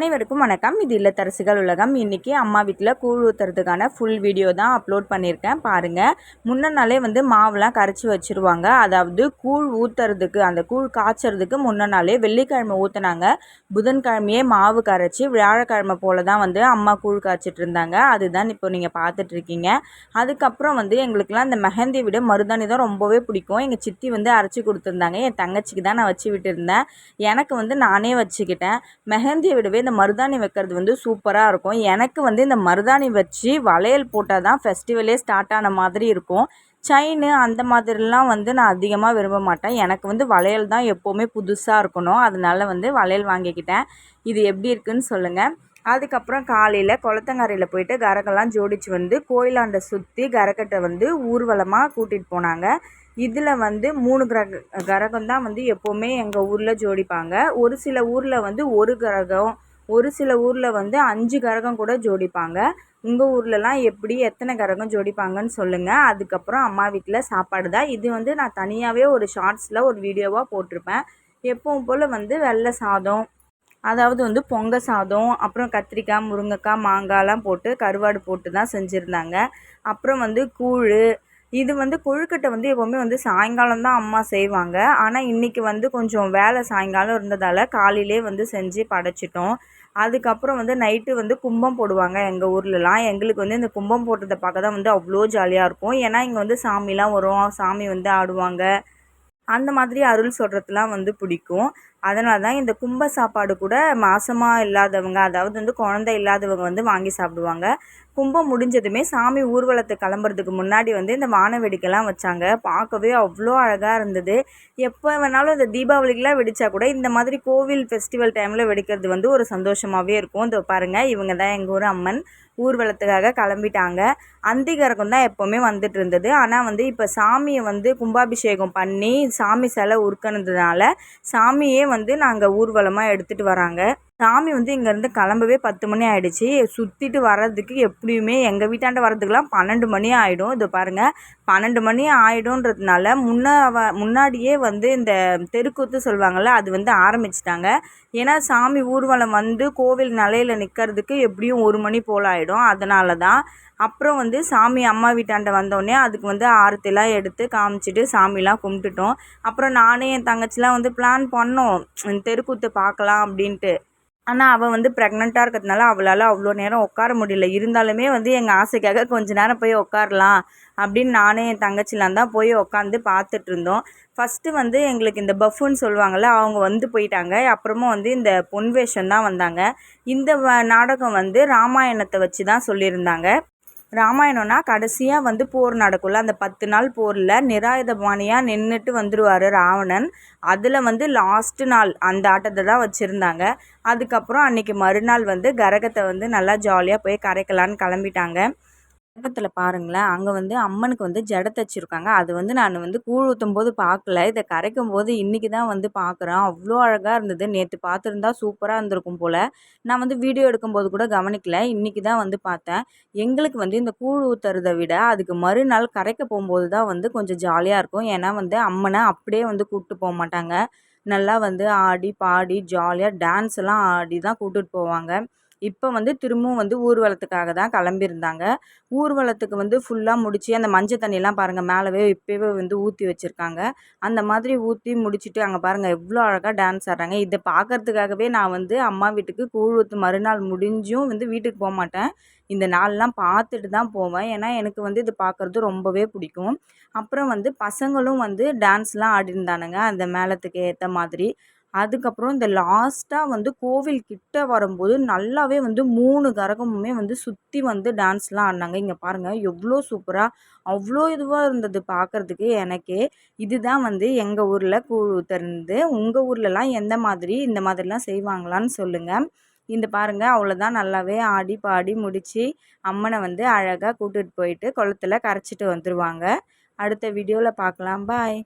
அனைவருக்கும் வணக்கம். இது இல்லத்தரசிகள் உலகம். இன்றைக்கி அம்மா வீட்டில் கூழ் ஊற்றுறதுக்கான ஃபுல் வீடியோ தான் அப்லோட் பண்ணியிருக்கேன் பாருங்கள் முன்ன நாளே வந்து மாவுலாம் கரைச்சி வச்சுருவாங்க. அதாவது கூழ் ஊற்றுறதுக்கு அந்த கூழ் காய்ச்சறதுக்கு முன்ன நாளே வெள்ளிக்கிழமை ஊற்றுனாங்க புதன்கிழமையே மாவு கரைச்சி வியாழக்கிழமை போல் தான் வந்து அம்மா கூழ் காய்ச்சிட்டு இருந்தாங்க. அதுதான் இப்போ நீங்கள் பார்த்துட்ருக்கீங்க. அதுக்கப்புறம் வந்து எங்களுக்குலாம் அந்த மெஹந்தி விட மருதாணி தான் ரொம்பவே பிடிக்கும். எங்கள் சித்தி வந்து அரைச்சி கொடுத்துருந்தாங்க. என் தங்கச்சிக்கு தான் நான் வச்சு விட்டுருந்தேன். எனக்கு வந்து நானே வச்சுக்கிட்டேன். மெஹந்தியை விடவே இந்த மருதாணி வைக்கிறது வந்து சூப்பராக இருக்கும். எனக்கு வந்து இந்த மருதாணி வச்சு வளையல் போட்டால் தான் ஃபெஸ்டிவலே ஸ்டார்ட் ஆன மாதிரி இருக்கும். செயின் அந்த மாதிரிலாம் வந்து நான் அதிகமாக விரும்ப மாட்டேன். எனக்கு வந்து வளையல் தான் எப்போவுமே புதுசாக இருக்கணும். அதனால வந்து வளையல் வாங்கிக்கிட்டேன். இது எப்படி இருக்குன்னு சொல்லுங்கள் அதுக்கப்புறம் காலையில் குளத்தங்கரையில் போயிட்டு கரகெல்லாம் ஜோடிச்சு வந்து கோயிலாண்டை சுற்றி கரகட்டை வந்து ஊர்வலமாக கூட்டிகிட்டு போனாங்க. இதில் வந்து மூணு கிரக கரகம் தான் வந்து எப்போவுமே எங்கள் ஊரில் ஜோடிப்பாங்க. ஒரு சில ஊரில் வந்து ஒரு கிரகம் ஒரு சில ஊரில் வந்து அஞ்சு கரகம் கூட ஜோடிப்பாங்க. உங்கள் ஊர்லலாம் எப்படி எத்தனை கரகம் ஜோடிப்பாங்கன்னு சொல்லுங்கள் அதுக்கப்புறம் அம்மா வீட்டில் சாப்பாடு தான். இது வந்து நான் தனியாகவே ஒரு ஷார்ட்ஸில் ஒரு வீடியோவாக போட்டிருப்பேன். எப்பவும் போல் வந்து வெள்ளை சாதம் அதாவது வந்து பொங்க சாதம் அப்புறம் கத்திரிக்காய் முருங்கைக்காய் மாங்காய்லாம் போட்டு கருவாடு போட்டு தான் செஞ்சுருந்தாங்க. அப்புறம் வந்து கூழ் இது வந்து கொழுக்கட்டை வந்து எப்போவுமே வந்து சாயங்காலம் தான் அம்மா செய்வாங்க. ஆனால் இன்றைக்கி வந்து கொஞ்சம் வேலை சாயங்காலம் இருந்ததால் காலையிலே வந்து செஞ்சு படைச்சிட்டோம். அதுக்கப்புறம் வந்து நைட்டு வந்து கும்பம் போடுவாங்க எங்கள் ஊர்லலாம். எங்களுக்கு வந்து இந்த கும்பம் போட்டதை பார்க்க தான் வந்து அவ்வளோ ஜாலியாக இருக்கும். ஏன்னா இங்கே வந்து சாமிலாம் வரும். சாமி வந்து ஆடுவாங்க. அந்த மாதிரி அருள் சொல்கிறதுலாம் வந்து பிடிக்கும். அதனால தான் இந்த கும்ப சாப்பாடு கூட மாசமாக இல்லாதவங்க அதாவது வந்து குழந்தை இல்லாதவங்க வந்து வாங்கி சாப்பிடுவாங்க. கும்பம் முடிஞ்சதுமே சாமி ஊர்வலத்தை கிளம்புறதுக்கு முன்னாடி வந்து இந்த வான வெடிக்கைலாம் வச்சாங்க. பார்க்கவே அவ்வளோ அழகாக இருந்தது. எப்போ வேணாலும் இந்த தீபாவளிக்கெலாம் வெடித்தா கூட இந்த மாதிரி கோவில் ஃபெஸ்டிவல் டைமில் வெடிக்கிறது வந்து ஒரு சந்தோஷமாகவே இருக்கும். இந்த பாருங்கள் இவங்க தான் எங்கள் ஊர் அம்மன். ஊர்வலத்துக்காக கிளம்பிட்டாங்க. அந்திகரகம் தான் எப்போவுமே வந்துட்டு இருந்தது. ஆனால் வந்து இப்போ சாமியை வந்து கும்பாபிஷேகம் பண்ணி சாமி சிலை உருக்கினதுனால சாமியே வந்து நாங்கள் ஊர்வலமாக எடுத்துகிட்டு வராங்க. சாமி வந்து இங்கேருந்து கிளம்பவே பத்து மணி ஆகிடுச்சி சுற்றிட்டு வர்றதுக்கு எப்படியுமே எங்கள் வீட்டாண்ட வர்றதுக்கெலாம் பன்னெண்டு மணி ஆகிடும் இது பாருங்கள் பன்னெண்டு மணி ஆகிடும்ன்றதுனால முன்ன முன்னாடியே வந்து இந்த தெருக்கூத்து சொல்லுவாங்கள்ல அது வந்து ஆரம்பிச்சிட்டாங்க. ஏன்னா சாமி ஊர்வலம் வந்து கோவில் நிலையில் நிற்கிறதுக்கு எப்படியும் ஒரு மணி போல் ஆகிடும் அதனால தான் அப்புறம் வந்து சாமி அம்மா வீட்டாண்ட வந்தோடனே அதுக்கு வந்து ஆரத்திலாம் எடுத்து காமிச்சிட்டு சாமிலாம் கும்பிட்டுட்டோம். அப்புறம் நானே என் தங்கச்சிலாம் வந்து பிளான் பண்ணோம். தெருக்கூத்து பார்க்கலாம் அப்படின்ட்டு. ஆனால் அவள் வந்து ப்ரெக்னெண்ட்டாக இருக்கிறதுனால அவளால் அவ்வளோ நேரம் உட்கார முடியல. இருந்தாலுமே வந்து எங்கள் ஆசைக்காக கொஞ்ச நேரம் போய் உட்காரலாம் அப்படின்னு நானே என் தங்கச்சிலாம் தான் போய் உட்காந்து பார்த்துட்டு இருந்தோம். ஃபஸ்ட்டு வந்து எங்களுக்கு இந்த பஃப்புன்னு சொல்லுவாங்கள்ல அவங்க வந்து போயிட்டாங்க. அப்புறமா வந்து இந்த பொன் வேஷம் தான் வந்தாங்க. இந்த நாடகம் வந்து ராமாயணத்தை வச்சு தான் சொல்லியிருந்தாங்க. ராமாயணம்னா கடைசியாக வந்து போர் நடக்கும்ல அந்த பத்து நாள் போரில் நிராயுதபாணியாக நின்றுட்டு வந்துடுவார் ராவணன். அதில் வந்து லாஸ்ட்டு நாள் அந்த ஆட்டத்தை தான் வச்சுருந்தாங்க. அதுக்கப்புறம் அன்றைக்கி மறுநாள் வந்து கரகத்தை வந்து நல்லா ஜாலியாக போய் கரைக்கலான்னு கிளம்பிட்டாங்க. பக்கத்தில் பாருங்களேன். அங்கே வந்து அம்மனுக்கு வந்து ஜடை தைச்சிருக்காங்க அது வந்து நான் வந்து கூழ் ஊற்றும் போது பார்க்கல இதை கரைக்கும் போது இன்றைக்கி தான் வந்து பார்க்குறேன் அவ்வளோ அழகாக இருந்தது. நேற்று பார்த்துருந்தா சூப்பராக இருந்திருக்கும் போல். நான் வந்து வீடியோ எடுக்கும்போது கூட கவனிக்கல. இன்றைக்கி தான் வந்து பார்த்தேன் எங்களுக்கு வந்து இந்த கூழ் ஊற்றுறதை விட அதுக்கு மறுநாள் கரைக்க போகும்போது தான் வந்து கொஞ்சம் ஜாலியாக இருக்கும். ஏன்னா வந்து அம்மனை அப்படியே வந்து கூப்பிட்டு போக மாட்டாங்க. நல்லா வந்து ஆடி பாடி ஜாலியாக டான்ஸ் எல்லாம் ஆடி தான் கூப்பிட்டுட்டு போவாங்க. இப்போ வந்து திரும்பவும் வந்து ஊர்வலத்துக்காக தான் கிளம்பியிருந்தாங்க. ஊர்வலத்துக்கு வந்து ஃபுல்லாக முடித்து அந்த மஞ்சள் தண்ணியெல்லாம் பாருங்கள் மேலவே இப்போவே வந்து ஊற்றி வச்சுருக்காங்க. அந்த மாதிரி ஊற்றி முடிச்சுட்டு அங்கே பாருங்கள் எவ்வளோ அழகாக டான்ஸ் ஆடுறாங்க. இதை பார்க்குறதுக்காகவே நான் வந்து அம்மா வீட்டுக்கு கூழ் மறுநாள் முடிஞ்சும் வந்து வீட்டுக்கு போக மாட்டேன். இந்த நாள்லாம் பார்த்துட்டு தான் போவேன். ஏன்னா எனக்கு வந்து இது பார்க்குறது ரொம்பவே பிடிக்கும். அப்புறம் வந்து பசங்களும் வந்து டான்ஸ்லாம் ஆடிருந்தானுங்க அந்த மேளத்துக்கு ஏற்ற மாதிரி. அதுக்கப்புறம் இந்த லாஸ்ட்டாக வந்து கோவில் கிட்ட வரும்போது நல்லாவே வந்து மூணு கரகமுமே வந்து சுற்றி வந்து டான்ஸ்லாம் ஆடினாங்க. இங்கே பாருங்கள் எவ்வளோ சூப்பராக அவ்வளோ இதுவாக இருந்தது பார்க்குறதுக்கு எனக்கே. இதுதான் வந்து எங்கள் ஊரில் கூழ் ஊற்றுறது உங்கள் ஊர்லலாம் எந்த மாதிரி இந்த மாதிரிலாம் செய்வாங்களான்னு சொல்லுங்கள் இந்த பாருங்கள் அவ்வளோதான் நல்லாவே ஆடி பாடி முடித்து அம்மனை வந்து அழகாக கூட்டிகிட்டு போயிட்டு குளத்துல கரைச்சிட்டு வந்துடுவாங்க அடுத்த வீடியோவில் பார்க்கலாம் பாய்